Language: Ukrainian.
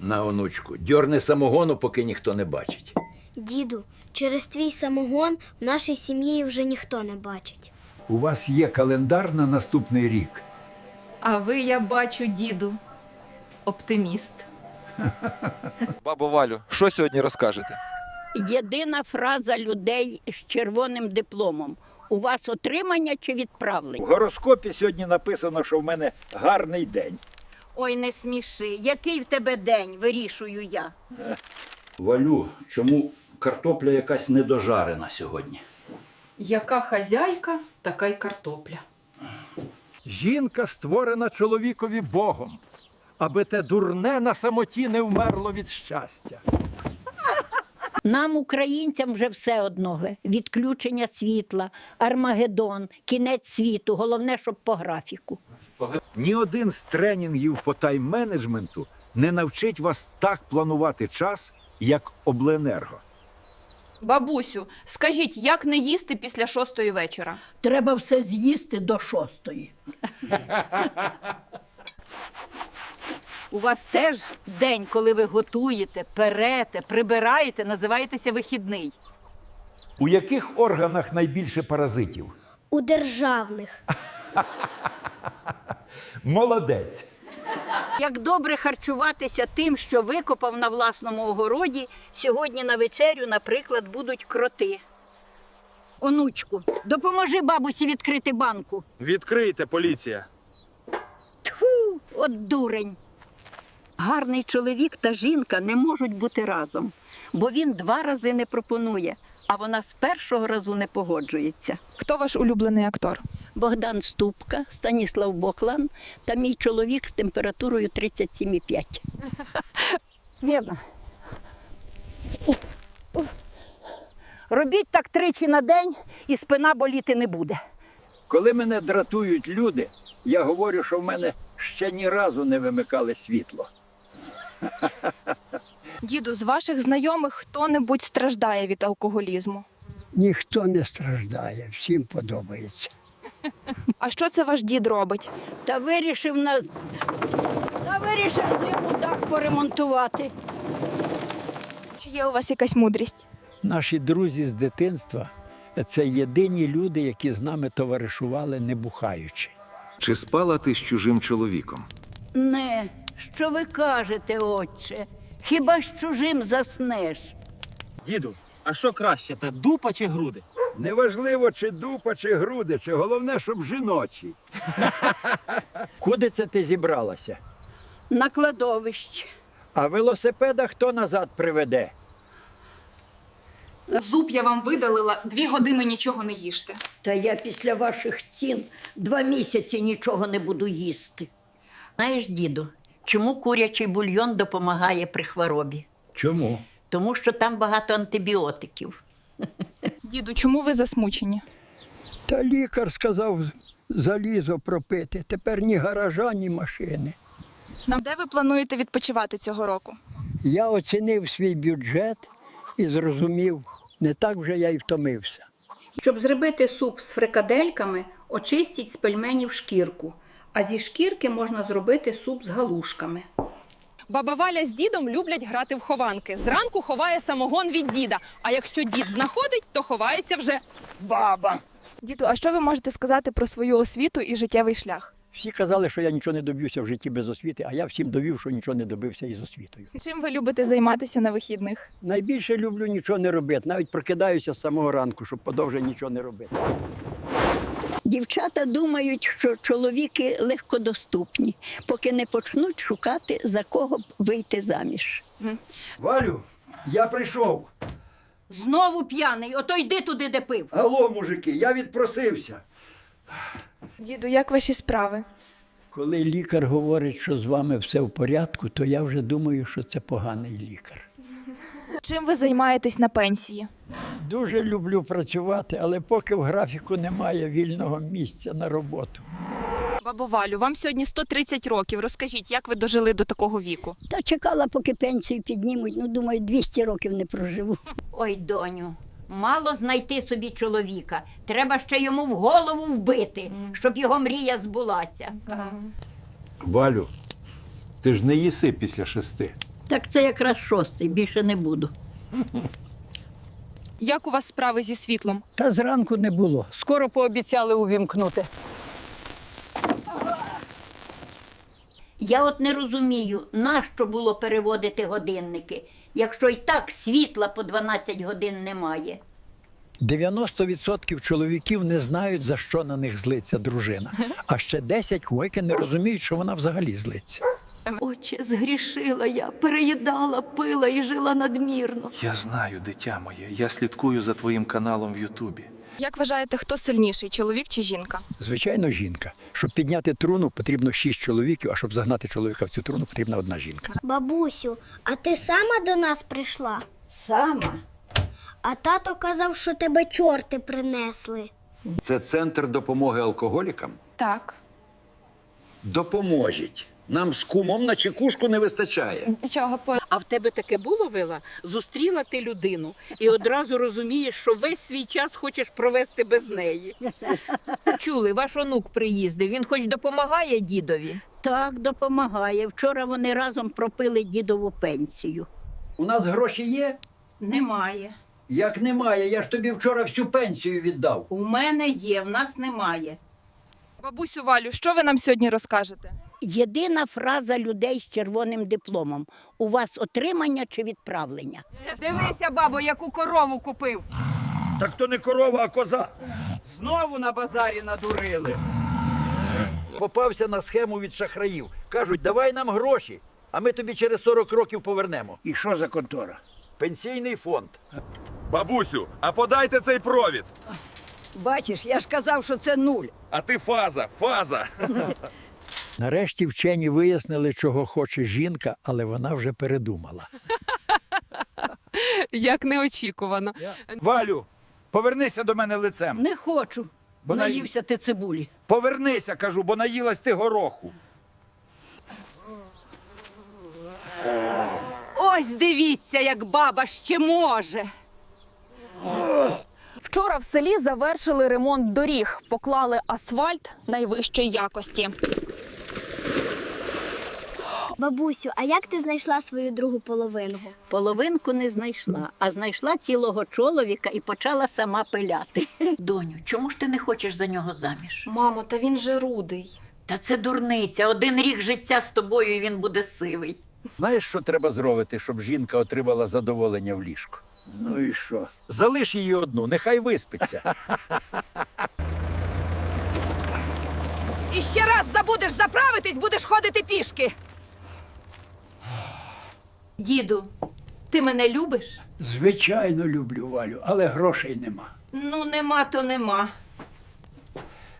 На онучку, дьорни самогону, поки ніхто не бачить. Діду, через твій самогон в нашій сім'ї вже ніхто не бачить. У вас є календар на наступний рік. А ви, я бачу, діду, оптиміст. Бабо Валю, що сьогодні розкажете? Єдина фраза людей з червоним дипломом. У вас отримання чи У відправлення? гороскопі сьогодні написано, що в мене гарний день. Ой, не сміши. Який в тебе день, вирішую я. Валю, чому картопля якась недожарена сьогодні? Яка хазяйка, така й картопля. Жінка створена чоловікові Богом, аби те дурне на самоті не вмерло від щастя. Нам, українцям, вже все одно. Відключення світла, Армагеддон, кінець світу. Головне, щоб по графіку. Ні один з тренінгів по тайм-менеджменту не навчить вас так планувати час, як обленерго. Бабусю, скажіть, як не їсти після шостої вечора? Треба все з'їсти до шостої. У вас теж день, коли ви готуєте, перете, прибираєте, називаєтеся вихідний. У яких органах найбільше паразитів? У державних. Молодець. Як добре харчуватися тим, що викопав на власному огороді, сьогодні на вечерю, наприклад, будуть кроти. Онучку, допоможи бабусі відкрити банку. Відкрийте, поліція. Тьфу, от дурень. Гарний чоловік та жінка не можуть бути разом, бо він два рази не пропонує, а вона з першого разу не погоджується. Хто ваш улюблений актор? Богдан Ступка, Станіслав Боклан та мій чоловік з температурою 37,5. Вірно. Робіть так тричі на день і спина боліти не буде. Коли мене дратують люди, я говорю, що в мене ще ні разу не вимикали світло. Діду, з ваших знайомих хто-небудь страждає від алкоголізму? Ніхто не страждає, всім подобається. А що це ваш дід робить? Та вирішив на та вирішив зиму дах поремонтувати. Чи є у вас якась мудрість? Наші друзі з дитинства це єдині люди, які з нами товаришували, не бухаючи. Чи спала ти з чужим чоловіком? Не, що ви кажете, отче? Хіба з чужим заснеш? Діду, а що краще, та дупа чи груди? Неважливо, чи дупа, чи груди, чи головне, щоб жіночі. Куди це ти зібралася? На кладовищі. А велосипеда хто назад приведе? Зуб я вам видалила, дві години нічого не їжте. Та я після ваших цін два місяці нічого не буду їсти. Знаєш, діду, чому курячий бульйон допомагає при хворобі? Чому? Тому що там багато антибіотиків. Діду, чому ви засмучені? Та лікар сказав залізо пропити. Тепер ні гаража, ні машини. Нам де ви плануєте відпочивати цього року? Я оцінив свій бюджет і зрозумів, не так вже я й втомився. Щоб зробити суп з фрикадельками, очистіть з пельменів шкірку, а зі шкірки можна зробити суп з галушками. Баба Валя з дідом люблять грати в хованки. Зранку ховає самогон від діда. А якщо дід знаходить, то ховається вже баба. Діду, а що ви можете сказати про свою освіту і життєвий шлях? Всі казали, що я нічого не доб'юся в житті без освіти, а я всім довів, що нічого не добився із освітою. Чим ви любите займатися на вихідних? Найбільше люблю нічого не робити. Навіть прокидаюся з самого ранку, щоб подовше нічого не робити. Дівчата думають, що чоловіки легкодоступні, поки не почнуть шукати, за кого б вийти заміж. Валю, я прийшов. Знову п'яний, ото йди туди, де пив. Алло, мужики, я відпросився. Діду, як ваші справи? Коли лікар говорить, що з вами все в порядку, то я вже думаю, що це поганий лікар. Чим ви займаєтесь на пенсії? Дуже люблю працювати, але поки в графіку немає вільного місця на роботу. Валю, вам сьогодні 130 років. Розкажіть, як ви дожили до такого віку? Та чекала, поки пенсію піднімуть. Ну, думаю, 200 років не проживу. Ой, доню, мало знайти собі чоловіка. Треба ще йому в голову вбити, щоб його мрія збулася. Валю, ти ж не їси після шести. Так це якраз шостий, більше не буду. Як у вас справи зі світлом? Та зранку не було. Скоро пообіцяли увімкнути. Я от не розумію, нащо було переводити годинники, якщо і так світла по 12 годин немає. 90% чоловіків не знають, за що на них злиться дружина. А ще 10 койки не розуміють, що вона взагалі злиться. Отче, згрішила я, переїдала, пила і жила надмірно. Я знаю, дитя моє. Я слідкую за твоїм каналом в Ютубі. Як вважаєте, хто сильніший, чоловік чи жінка? Звичайно, жінка. Щоб підняти труну, потрібно 6 чоловіків, а щоб загнати чоловіка в цю труну, потрібна одна жінка. Бабусю, а ти сама до нас прийшла? Сама. А тато казав, що тебе чорти принесли. Це центр допомоги алкоголікам? Так. Допоможіть. Нам з кумом на чекушку не вистачає. Чого по А в тебе таке було, Вила? Зустріла ти людину і одразу розумієш, що весь свій час хочеш провести без неї. Чули, ваш онук приїздив. Він хоч допомагає дідові. Так, допомагає. Вчора вони разом пропили дідову пенсію. У нас гроші є? Немає. Як немає, я ж тобі вчора всю пенсію віддав. У мене є, в нас немає. бабусю Валю, що ви нам сьогодні розкажете? Єдина фраза людей з червоним дипломом: у вас отримання чи відправлення? Дивися, бабо, яку корову купив. Так то не корова, а коза. Знову на базарі надурили. Попався на схему від шахраїв. Кажуть, давай нам гроші, а ми тобі через 40 років повернемо. І що за контора? Пенсійний фонд. Бабусю, а подайте цей провід. Бачиш, я ж казав, що це нуль. А ти фаза, фаза. Нарешті вчені вияснили, чого хоче жінка, але вона вже передумала. Як неочікувано. Валю, повернися до мене лицем. Не хочу. Бо на- Наївся ти цибулі. Повернися, кажу, бо наїлась ти гороху. Ось дивіться, як баба ще може. Вчора в селі завершили ремонт доріг, поклали асфальт найвищої якості. Бабусю, а як ти знайшла свою другу половинку? Половинку не знайшла, а знайшла цілого чоловіка і почала сама пиляти. Доню, чому ж ти не хочеш за нього заміж? Мамо, та він же рудий. Та це дурниця. Один рік життя з тобою, і він буде сивий. Знаєш, що треба зробити, щоб жінка отримала задоволення в ліжку? Ну і що? Залиш її одну, нехай виспиться. І ще раз забудеш заправитись, будеш ходити пішки. Діду, ти мене любиш? Звичайно, люблю Валю, але грошей нема. Ну, нема, то нема.